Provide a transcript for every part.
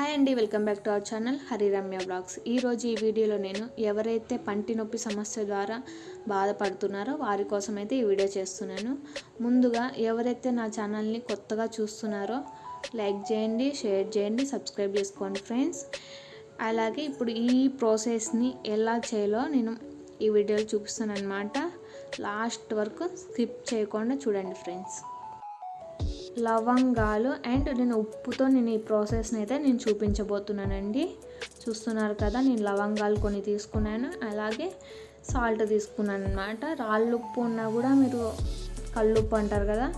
Hi అండి welcome back to our channel Hariramya blogs. ఈరోజు ఈ వీడియోలో నేను ఎవరైతే పంటి నొప్పి సమస్య ద్వారా బాధపడుతున్నారో వారి కోసం అయితే ఈ వీడియో చేస్తున్నాను. ముందుగా ఎవరైతే నా ఛానల్ని కొత్తగా చూస్తున్నారో లైక్ చేయండి షేర్ చేయండి సబ్స్క్రైబ్ చేసుకోండి ఫ్రెండ్స్. అలాగే ఇప్పుడు ఈ ప్రాసెస్ని ఎలా చేయాలో నేను ఈ వీడియోలో చూపిస్తాను అనమాట లాస్ట్ వరకు స్కిప్ చేయకుండా చూడండి ఫ్రెండ్స్. లవంగాలు అండ్ నేను ఉప్పుతో నేను ఈ ప్రాసెస్ని అయితే నేను చూపించబోతున్నానండి. చూస్తున్నారు కదా నేను లవంగాలు కొన్ని తీసుకున్నాను. అలాగే సాల్ట్ తీసుకున్నాను అనమాట రాళ్ళు ఉప్పు ఉన్నా కూడా మీరు కళ్ళుప్పు అంటారు కదా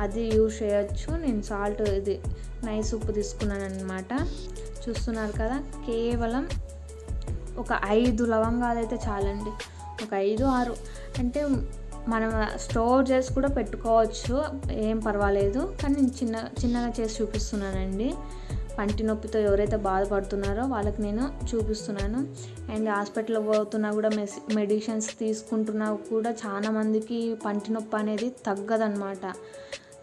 అది యూజ్ చేయొచ్చు. నేను సాల్ట్ ఇది నైస్ ఉప్పు తీసుకున్నాను అనమాట చూస్తున్నారు కదా కేవలం ఒక ఐదు లవంగాలు అయితే చాలండి. ఒక ఐదు ఆరు అంటే మనం స్టోర్ చేసి కూడా పెట్టుకోవచ్చు ఏం పర్వాలేదు. కానీ నేను చిన్న చిన్నగా చేసి చూపిస్తున్నానండి. పంటి నొప్పితో ఎవరైతే బాధపడుతున్నారో వాళ్ళకి నేను చూపిస్తున్నాను. అండ్ హాస్పిటల్కి పోతున్నా కూడా మెస్ మెడిసిన్స్ తీసుకుంటున్నా కూడా చాలా మందికి పంటి నొప్పి అనేది తగ్గదనమాట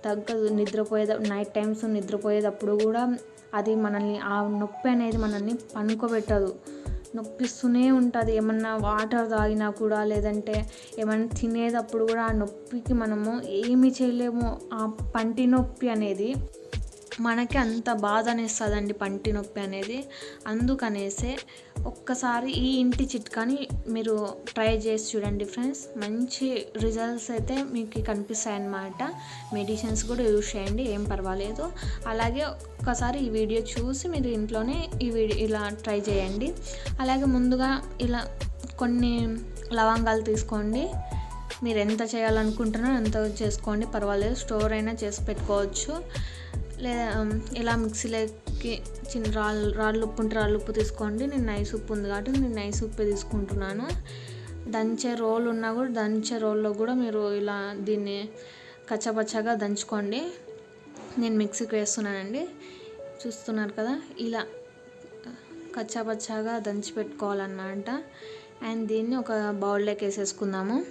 తగ్గదు. నిద్రపోయే నైట్ టైమ్స్ నిద్రపోయేటప్పుడు కూడా అది మనల్ని ఆ నొప్పి అనేది మనల్ని పనుకోబెట్టదు. నొప్పిస్తూనే ఉంటుంది. ఏమన్నా వాటర్ తాగినా కూడా లేదంటే ఏమన్నా తినేటప్పుడు కూడా ఆ నొప్పికి మనము ఏమి చేయలేము. ఆ పంటి నొప్పి అనేది మనకి అంత బాధ అనేస్తుందండి పంటి నొప్పి అనేది. అందుకనేసే ఒక్కసారి ఈ ఇంటి చిట్కాని మీరు ట్రై చేసి చూడండి ఫ్రెండ్స్. మంచి రిజల్ట్స్ అయితే మీకు కనిపిస్తాయి అన్నమాట మెడిసిన్స్ కూడా యూజ్ చేయండి ఏం పర్వాలేదు. అలాగే ఒక్కసారి ఈ వీడియో చూసి మీరు ఇంట్లోనే ఈ వీడియో ఇలా ట్రై చేయండి. అలాగే ముందుగా ఇలా కొన్ని లవంగాలు తీసుకోండి. మీరు ఎంత చేయాలనుకుంటున్నారో ఎంత చేసుకోండి. పర్వాలేదు స్టోర్ అయినా చేసి పెట్టుకోవచ్చు. లేదా ఇలా మిక్సీలోకి చిన్న రాళ్ళు రాళ్ళు ఉప్పు ఉంటే రాళ్ళు ఉప్పు తీసుకోండి. నేను నైస్ ఉప్పు ఉంది కాబట్టి నేను నైస్ ఉప్పే తీసుకుంటున్నాను. దంచే రోల్ ఉన్నా కూడా దంచే రోల్లో కూడా మీరు ఇలా దీన్ని కచ్చపచ్చగా దంచుకోండి. నేను మిక్సీకి వేస్తున్నానండి. చూస్తున్నారు కదా ఇలా కచ్చాపచ్చాగా దంచి పెట్టుకోవాలన్నమాట. అండ్ దీన్ని ఒక బౌల్లోకి వేసేసుకుందాము.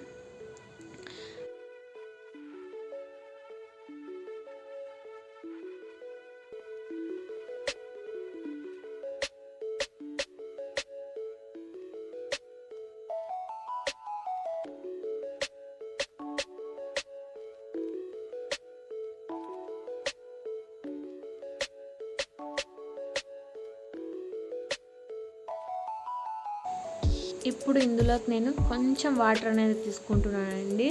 ఇప్పుడు ఇందులోకి నేను కొంచెం వాటర్ అనేది తీసుకుంటున్నానండి.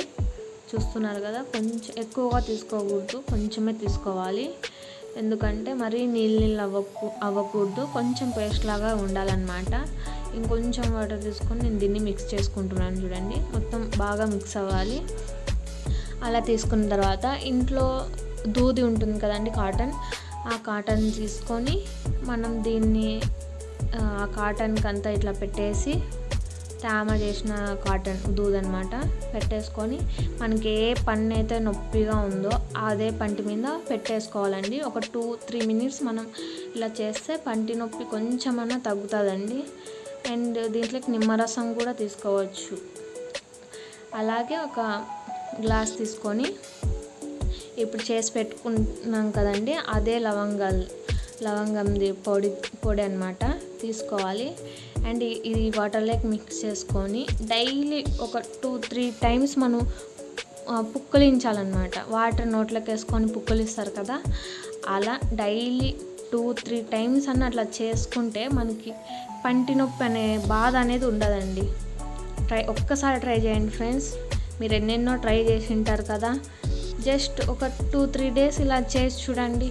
చూస్తున్నారు కదా కొంచెం ఎక్కువగా తీసుకోకూడదు కొంచెమే తీసుకోవాలి. ఎందుకంటే మరీ నీళ్ళు నీళ్ళు అవ్వకు అవ్వకూడదు కొంచెం పేస్ట్ లాగా ఉండాలన్నమాట. ఇంకొంచెం వాటర్ తీసుకొని నేను దీన్ని మిక్స్ చేసుకుంటున్నాను చూడండి. మొత్తం బాగా మిక్స్ అవ్వాలి. అలా తీసుకున్న తర్వాత ఇంట్లో దూది ఉంటుంది కదండి కాటన్ ఆ కాటన్ తీసుకొని మనం దీన్ని ఆ కాటన్కి అంతా ఇట్లా పెట్టేసి చామ చేసిన కాటన్ దూదనమాట పెట్టేసుకొని మనకి ఏ పన్ను అయితే నొప్పిగా ఉందో అదే పంటి మీద పెట్టేసుకోవాలండి. ఒక టూ త్రీ మినిట్స్ మనం ఇలా చేస్తే పంటి నొప్పి కొంచెమన్నా తగ్గుతుందండి. అండ్ దీంట్లోకి నిమ్మరసం కూడా తీసుకోవచ్చు. అలాగే ఒక గ్లాస్ తీసుకొని ఇప్పుడు చేసి పెట్టుకున్నాం కదండి అదే లవంగాలు లవంగంది పొడి పొడి అనమాట తీసుకోవాలి. అండ్ ఇది వాటర్లోకి మిక్స్ చేసుకొని డైలీ ఒక టూ త్రీ టైమ్స్ మనం పుక్కలించాలన్నమాట. వాటర్ నోట్లోకి వేసుకొని పుక్కలిస్తారు కదా. అలా డైలీ టూ త్రీ టైమ్స్ అన్న అట్లా చేసుకుంటే మనకి పంటి నొప్పి అనే బాధ అనేది ఉండదండి. ట్రై ఒక్కసారి ట్రై చేయండి ఫ్రెండ్స్. మీరు ఎన్నెన్నో ట్రై చేసి ఉంటారు కదా. జస్ట్ ఒక టూ త్రీ డేస్ ఇలా చేసి చూడండి.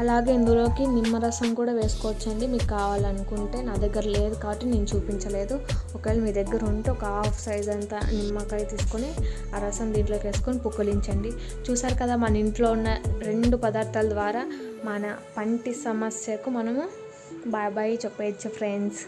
అలాగే ఇందులోకి నిమ్మరసం కూడా వేసుకోవచ్చండి. మీకు కావాలనుకుంటే నా దగ్గర లేదు కాబట్టి నేను చూపించలేదు. ఒకవేళ మీ దగ్గర ఉంటే ఒక హాఫ్ సైజ్ అంతా నిమ్మకాయ తీసుకొని ఆ రసం దీంట్లోకి వేసుకొని పుక్కలించండి. చూసారు కదా మన ఇంట్లో ఉన్న రెండు పదార్థాల ద్వారా మన పంటి సమస్యకు మనము బాయ్ బాయ్ చెప్పేయచ్చు ఫ్రెండ్స్